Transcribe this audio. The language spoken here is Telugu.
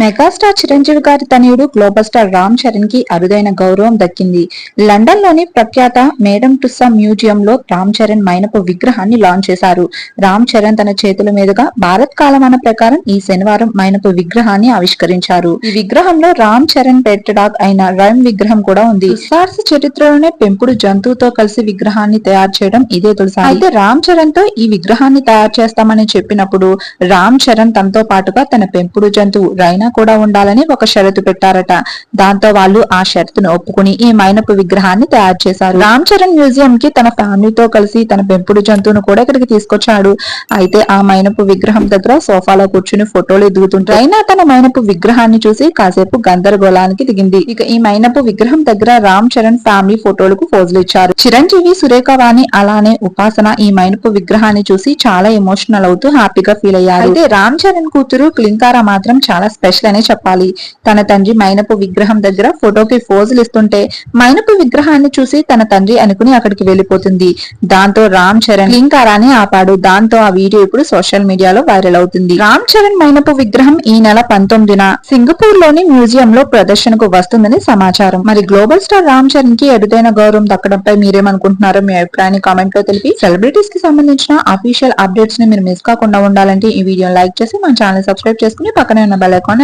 మెగాస్టార్ చిరంజీవి గారి తనయుడు గ్లోబల్ స్టార్ రామ్ చరణ్కి అరుదైన గౌరవం దక్కింది. లండన్లోని ప్రఖ్యాత మేడం టుస్సా మ్యూజియం లో రామ్ చరణ్ మైనపు విగ్రహాన్ని లాంచ్ చేశారు. రామ్ చరణ్ తన చేతుల మీదుగా భారత్ కాలమాన ప్రకారం ఈ శనివారం మైనపు విగ్రహాన్ని ఆవిష్కరించారు. ఈ విగ్రహంలో రామ్ చరణ్ పెట్ డాగ్ అయిన రైమ్ విగ్రహం కూడా ఉంది. సార్స్ చరిత్రలోనే పెంపుడు జంతువుతో కలిసి విగ్రహాన్ని తయారు చేయడం ఇదే తొలిసారి. అయితే రామ్ చరణ్తో ఈ విగ్రహాన్ని తయారు చేస్తామని చెప్పినప్పుడు రామ్ చరణ్ తనతో పాటుగా తన పెంపుడు జంతువు రైనా కూడా ఉండాలని ఒక షరతు పెట్టారట. దాంతో వాళ్ళు ఆ షరతును ఒప్పుకుని ఈ మైనపు విగ్రహాన్ని తయారు చేశారు. రామ్ చరణ్ మ్యూజియం కి తన ఫ్యామిలీతో కలిసి తన పెంపుడు జంతువును కూడా ఇక్కడికి తీసుకొచ్చాడు. అయితే ఆ మైనపు విగ్రహం దగ్గర సోఫాలో కూర్చుని ఫోటోలు దిగుతుంటారు అయినా తన మైనపు విగ్రహాన్ని చూసి కాసేపు గందరగోళానికి దిగింది. ఇక ఈ మైనపు విగ్రహం దగ్గర రామ్ చరణ్ ఫ్యామిలీ ఫోటోలకు ఫోజులు ఇచ్చారు. చిరంజీవి సురేఖ వాణి అలానే ఉపాసన ఈ మైనపు విగ్రహాన్ని చూసి చాలా ఎమోషనల్ అవుతూ హ్యాపీగా ఫీల్ అయ్యారు. అయితే రామ్ చరణ్ కూతురు క్లింకారా మాత్రం చాలా స్పెషల్ అనే చెప్పాలి. తన తండ్రి మైనపు విగ్రహం దగ్గర ఫోటోకి ఫోజులు ఇస్తుంటే మైనపు విగ్రహాన్ని చూసి తన తండ్రి అనుకుని అక్కడికి వెళ్ళిపోతుంది దాంతో రామ్ చరణ్ క్లింకారాని ఆపాడు. దాంతో ఆ వీడియో ఇప్పుడు సోషల్ మీడియాలో వైరల్ అవుతుంది. రామ్ చరణ్ మైనపు విగ్రహం ఈ నెల పంతొమ్మిదిన సింగపూర్లోని మ్యూజియం లో ప్రదర్శనకు వస్తుందని సమాచారం. మరి గ్లోబల్ స్టార్ రామ్ చరణ్కి ఎరుదైన గౌరవం దక్కడంపై మీరేమనుకుంటున్నారో మీ అభిప్రాయాన్ని కామెంట్లో తెలిపి సెలబ్రిటీస్కి సంబంధించిన అఫీషియల్ అప్డేట్స్ని మీరు మిస్ కాకుండా ఉండాలంటే ఈ వీడియో లైక్ చేసి మన ఛానల్ సబ్స్క్రైబ్ చేసుకుని పక్కనే ఉన్న బెల్ ఐకాన్